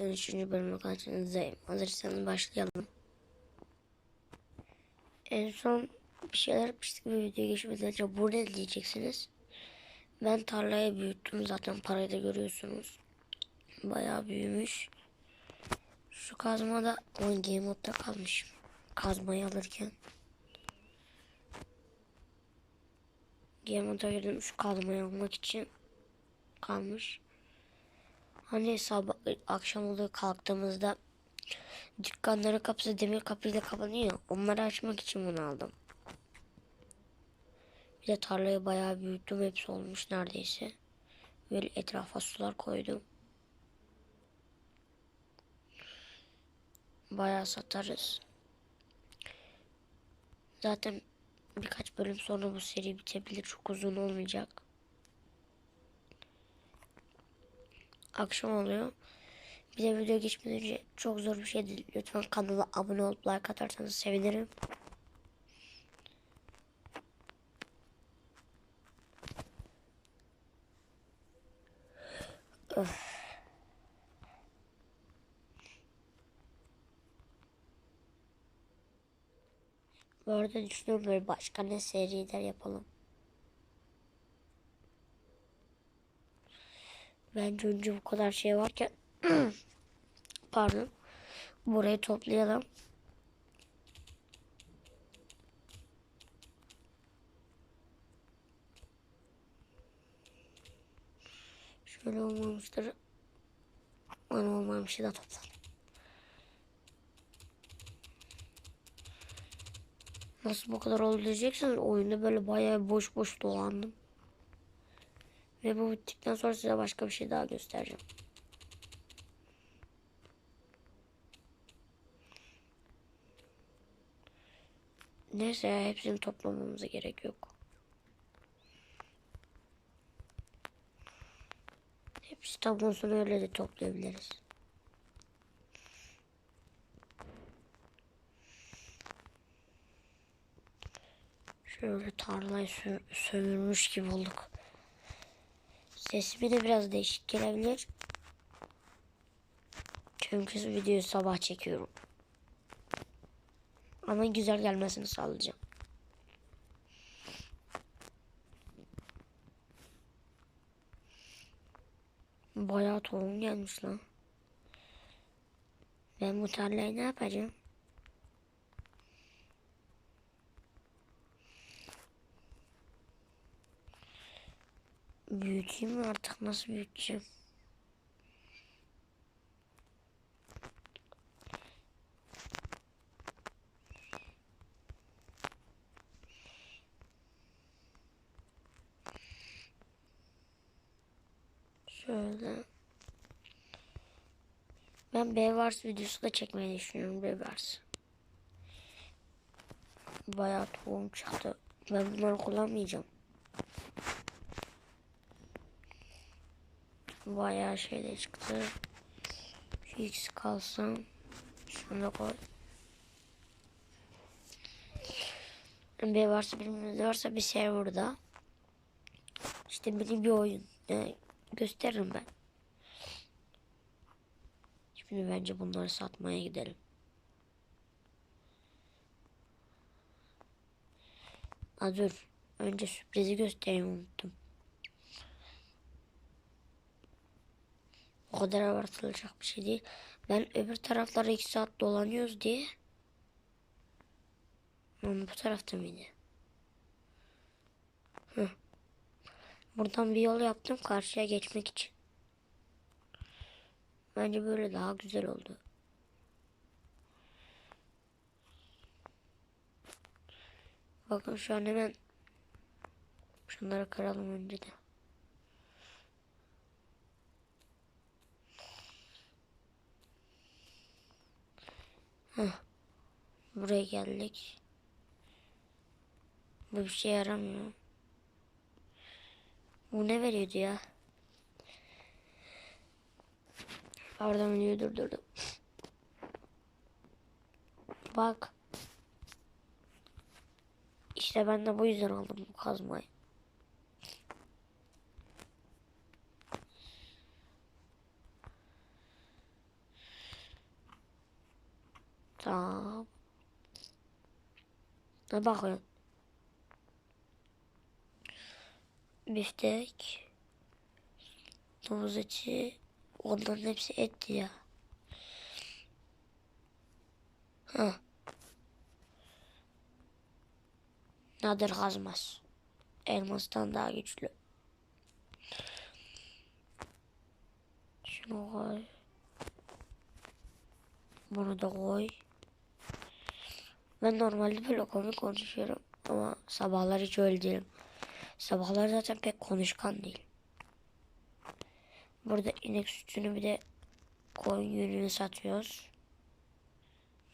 Üçüncü bölümü karşınızdayım. Hazırsanız başlayalım. En son bir şeyler yapmıştık ve video geçmeden önce burada diyeceksiniz? Ben tarlayı büyüttüm zaten parayı da görüyorsunuz. Bayağı büyümüş. Şu kazma da on game modda kalmış. Kazmayı alırken. Game modda girdim şu kazmayı almak için kalmış. Hani sabah akşam oluyor kalktığımızda dükkanların kapısı demir kapıyla kapanıyor. Onları açmak için bunu aldım. Bir de tarlayı bayağı büyüttüm. Hepsi olmuş neredeyse. Böyle etrafa sular koydum. Bayağı satarız. Zaten birkaç bölüm sonra bu seri bitebilir. Çok uzun olmayacak. Akşam oluyor. Bir de video geçmeden önce çok zor bir şey değil. Lütfen kanala abone olup like atarsanız sevinirim. Öf. Bu arada düşünüyorum böyle başka ne seriler yapalım. Bence önce bu kadar şey varken pardon burayı toplayalım. Şöyle olmamıştır. Bana olmamışı da toplayalım. Nasıl bu kadar oldu diyeceksiniz oyunda böyle bayağı boş boş dolandım. Ve bu bittikten sonra size başka bir şey daha göstereceğim. Neyse hepsini toplamamıza gerek yok. Hepsi tam olsun öyle de toplayabiliriz. Şöyle tarlayı sö sömürmüş gibi olduk. Sesimi de biraz değişik gelebilir. Çünkü videoyu sabah çekiyorum. Ama güzel gelmesini sağlayacağım. Bayağı tohum gelmiş lan. Ben bu tarlayı ne yapacağım? Büyüteyim mi artık nasıl büyüteceğim? Şöyle. Ben Bevars videosu da çekmeyi düşünüyorum Bevars. Bayağı tohum çıktı. Ben bunları kullanmayacağım. Bayağı şeyde çıktı. Şu X kalsın. Şunu da koy. Bir varsa bilmiyorum varsa bir serverda. İşte benim bir oyun. Yani gösteririm ben. Şimdi bence bunları satmaya gidelim. Aa, dur. Önce sürprizi göstereyim unuttum. O kadar abartılacak bir şey değil. Ben öbür taraflara iki saat dolanıyoruz diye. Ama bu tarafta mıydı? Hı. Buradan bir yol yaptım karşıya geçmek için. Bence böyle daha güzel oldu. Bakın şu an hemen şunları kıralım önce de. Heh. Buraya geldik. Bu bir şey yaramıyor. Bu ne veriyordu ya? Pardon videoyu durdurdum. Bak. İşte ben de bu yüzden aldım bu kazmayı. Tamam. Ne bakıyorsun? Biftek. Domuz eti. Onların hepsi et ya. Ha. Nadir kazmaz. Elmastan daha güçlü. Şunu koy. Bunu da koy. Ben normalde böyle komik konuşuyorum. Ama sabahlar hiç öyle değilim. Sabahlar zaten pek konuşkan değil. Burada inek sütünü bir de koyun yününü satıyoruz.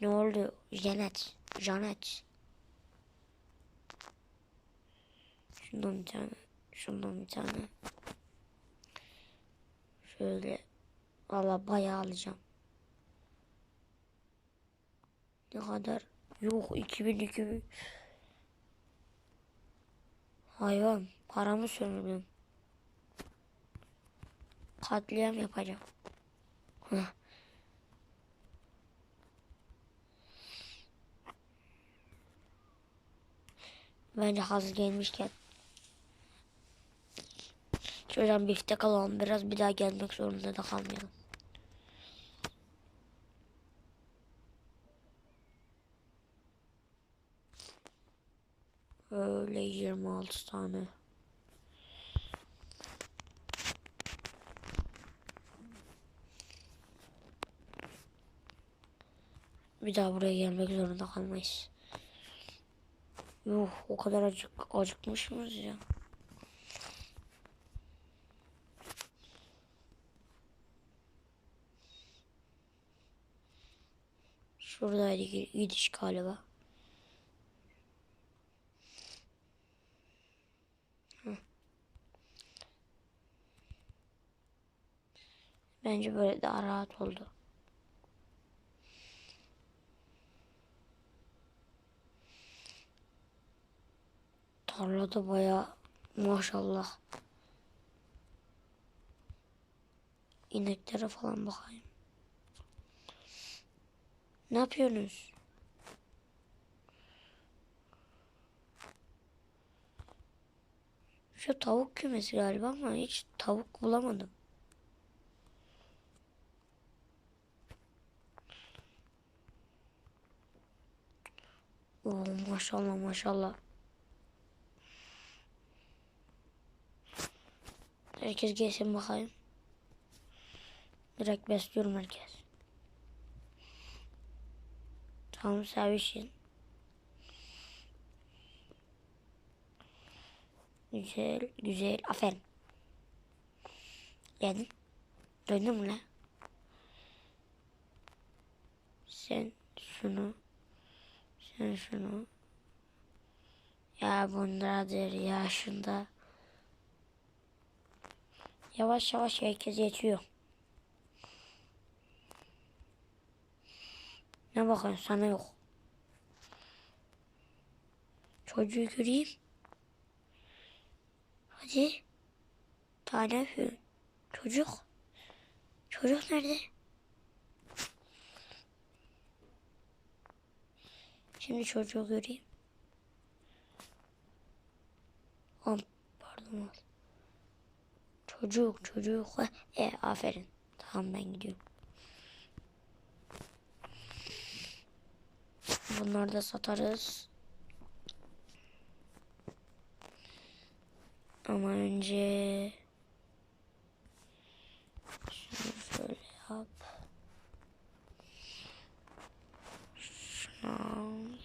Ne oldu? Janet. Janet. Şundan bir tane. Şundan bir tane. Şöyle. Valla bayağı alacağım. Ne kadar? Yok 2000 2000. Hayvan. Paramı sömürdüm. Katliam yapacağım. Bence hazır gelmişken. Şuradan biftek alalım biraz bir daha gelmek zorunda da kalmayalım. Öyle 26 tane. Bir daha buraya gelmek zorunda kalmayız. Yuh o kadar acık acıkmış mıyız ya? Şuradaydı gidiş galiba. Hı. Bence böyle daha rahat oldu. Tarlada baya maşallah. İneklere falan bakayım. Ne yapıyorsunuz? Şu tavuk kümesi galiba ama hiç tavuk bulamadım. Oo, maşallah maşallah. Herkes gelsin bakayım. Direkt besliyorum herkes. Tamam servisin. Güzel, güzel. Aferin. Geldin. Döndün mü lan? Sen şunu. Sen şunu. Ya bundadır yaşında. Yavaş yavaş herkes yetiyor. Ne bakıyorsun sana yok. Çocuğu göreyim. Hadi. Tane. Çocuk. Çocuk nerede? Şimdi çocuğu göreyim. Am pardon. Çocuk çocuk. E aferin. Tamam ben gidiyorum. Bunları da satarız. Ama önce şunu şöyle yap. Şunu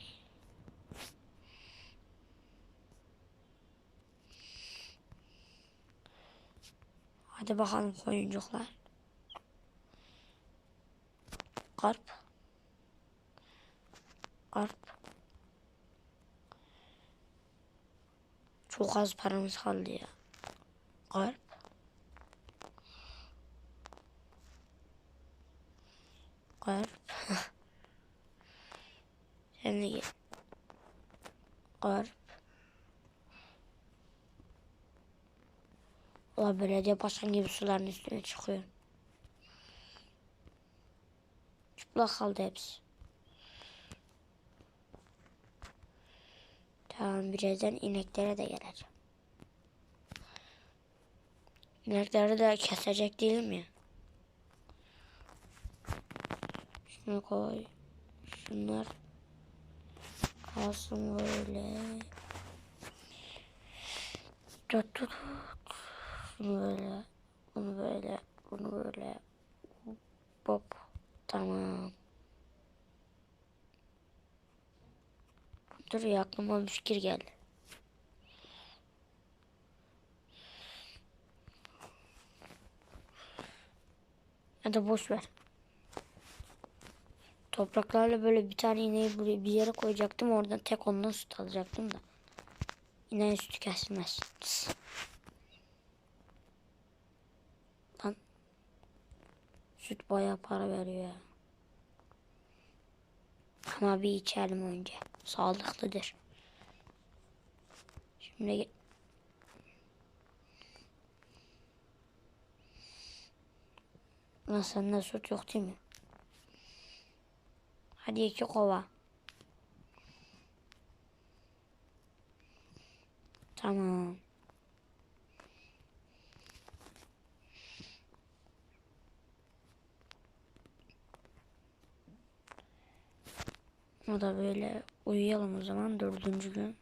Hadi bakalım koyuncuklar. Karp. Karp. Çok az paramız kaldı ya. Karp. Ulan belediye başkan gibi suların üstüne çıkıyor. Çıplak kaldı hepsi. Tamam birazdan ineklere de geleceğim. İnekleri de kesecek değil mi? Şunu koy. Şunlar kalsın böyle. Tut tut. Şunu böyle. Bunu böyle. Bunu böyle. Hop. Tamam. Dur ya aklıma bir fikir geldi. Ya da boş ver. Topraklarla böyle bir tane ineği buraya bir yere koyacaktım. Oradan tek ondan süt alacaktım da. İneğin sütü kesilmez. Tıs. Lan. Süt bayağı para veriyor. Ama bir içelim önce. Sağlıklıdır. Şimdi Lan sende süt yok değil mi? Hadi iki kova. Tamam. O da böyle uyuyalım o zaman dördüncü gün.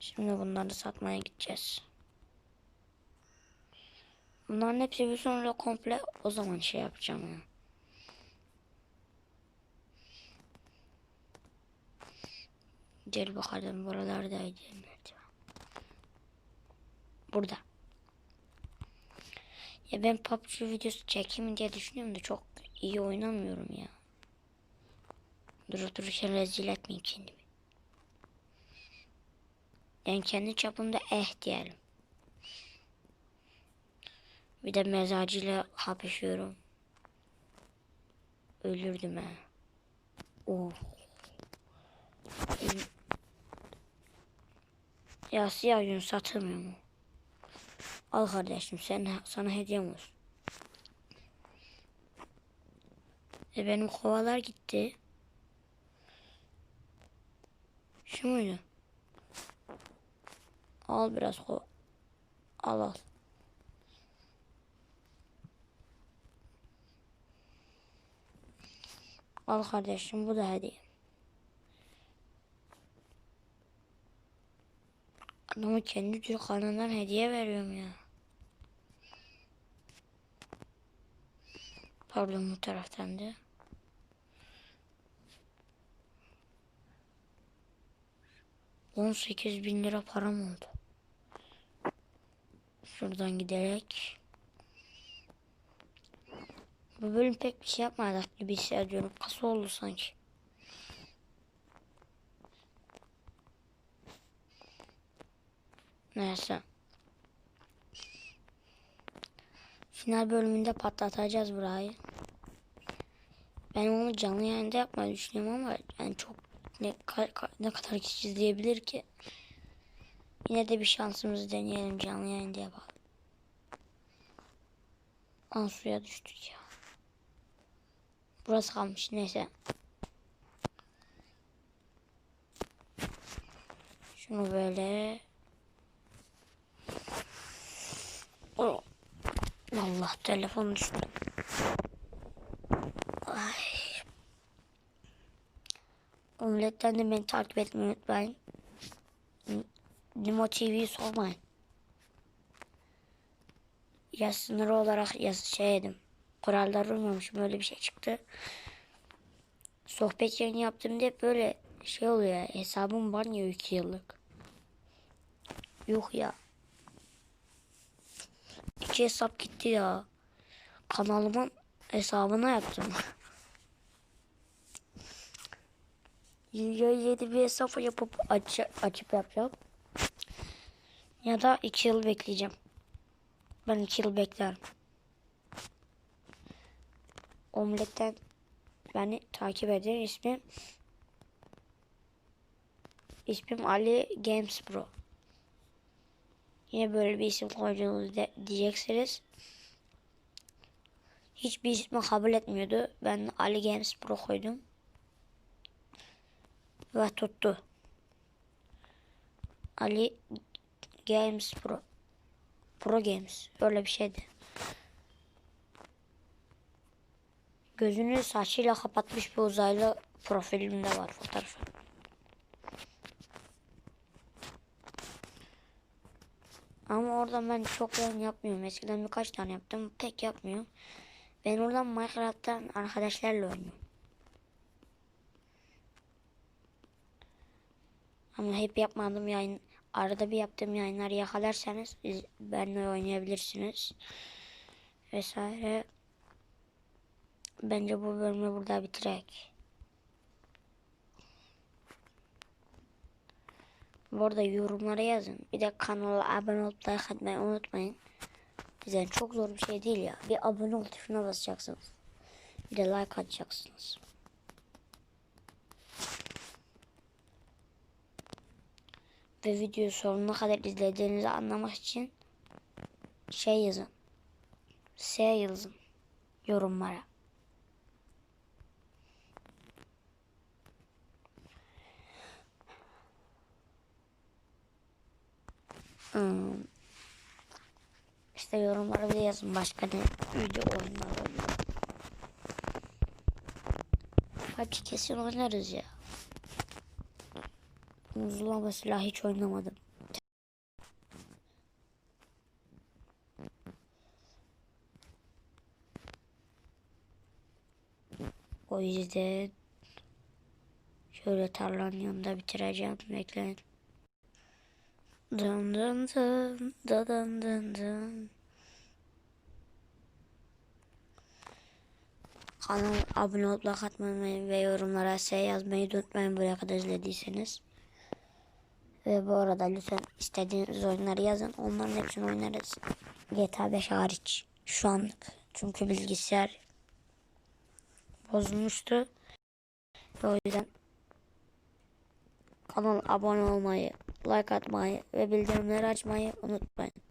Şimdi bunları satmaya gideceğiz. Bunların hepsi bir sonra komple o zaman şey yapacağım ya. Gel bakalım buralardaydı. Burada. Ya ben PUBG videosu çekeyim diye düşünüyorum da çok iyi oynamıyorum ya. Durup dururken rezil etmeyeyim kendimi. Yani kendi çapımda eh diyelim. Bir de mezacıyla hapışıyorum. Ölürdüm ha. Oh. Ya siyah yün satılmıyor mu? Al kardeşim sen sana hediyem olsun. E benim kovalar gitti. Şu muydu? Al biraz kova. Al al. Al kardeşim bu da hediye. Adamı kendi Türk kanından hediye veriyorum ya. Pardon bu taraftan da. On sekiz bin lira param oldu. Şuradan giderek. Bu bölüm pek bir şey yapmadık gibi hissediyorum. Kasa oldu sanki. Neyse. Final bölümünde patlatacağız burayı. Ben onu canlı yayında yapmayı düşünüyorum ama yani çok ne, ne kadar kişi izleyebilir ki? Yine de bir şansımızı deneyelim canlı yayında yapalım. An suya düştük ya. Burası kalmış neyse. Şunu böyle. Oh. Allah telefon düştü. Ay. Omletten de beni takip etmeyi unutmayın. Nimo TV'yi sormayın. Ya sınırı olarak yaz şey yedim. Kurallar uymamışım öyle bir şey çıktı. Sohbet yayını yaptığımda hep böyle şey oluyor ya. Hesabım var ya 2 yıllık. Yok ya. İki hesap gitti ya. Kanalımın hesabına yaptım. ya yedi bir hesap yapıp aç, açıp yapacağım. Ya da iki yıl bekleyeceğim. Ben iki yıl beklerim. Omletten beni takip edin. İsmim İsmim Ali Games Pro. Yine böyle bir isim koydunuz de, diyeceksiniz. hiçbir ismi kabul etmiyordu. Ben Ali Games Pro koydum. Ve tuttu. Ali Games Pro. Pro Games. Öyle bir şeydi. Gözünü saçıyla kapatmış bir uzaylı profilimde var fotoğrafı. Ama oradan ben çok yayın yapmıyorum. Eskiden birkaç tane yaptım. Pek yapmıyorum. Ben oradan Minecraft'tan arkadaşlarla oynuyorum. Ama hep yapmadığım yayın, arada bir yaptığım yayınları yakalarsanız benimle oynayabilirsiniz. Vesaire. Bence bu bölümü burada bitirek. Bu arada yorumlara yazın. Bir de kanala abone olup like atmayı unutmayın. Bizden çok zor bir şey değil ya. Bir abone ol tuşuna basacaksınız. Bir de like atacaksınız. Ve videoyu sonuna kadar izlediğinizi anlamak için şey yazın. S yazın yorumlara. İşte yorumlara bir yazın başka ne video oyunlar oynuyor. Hadi kesin oynarız ya. Muzlama mesela hiç oynamadım. O yüzden şöyle tarlanın yanında bitireceğim. Bekleyin. Dın dın dın dın dın dın dın. Kanala abone olup like atmayı ve yorumlara S yazmayı da unutmayın buraya kadar izlediyseniz. Ve bu arada lütfen istediğiniz oyunları yazın. Onların hepsini oynarız. GTA 5 hariç. Şu anlık. Çünkü bilgisayar bozulmuştu. Ve o yüzden kanala abone olmayı, like atmayı ve bildirimleri açmayı unutmayın.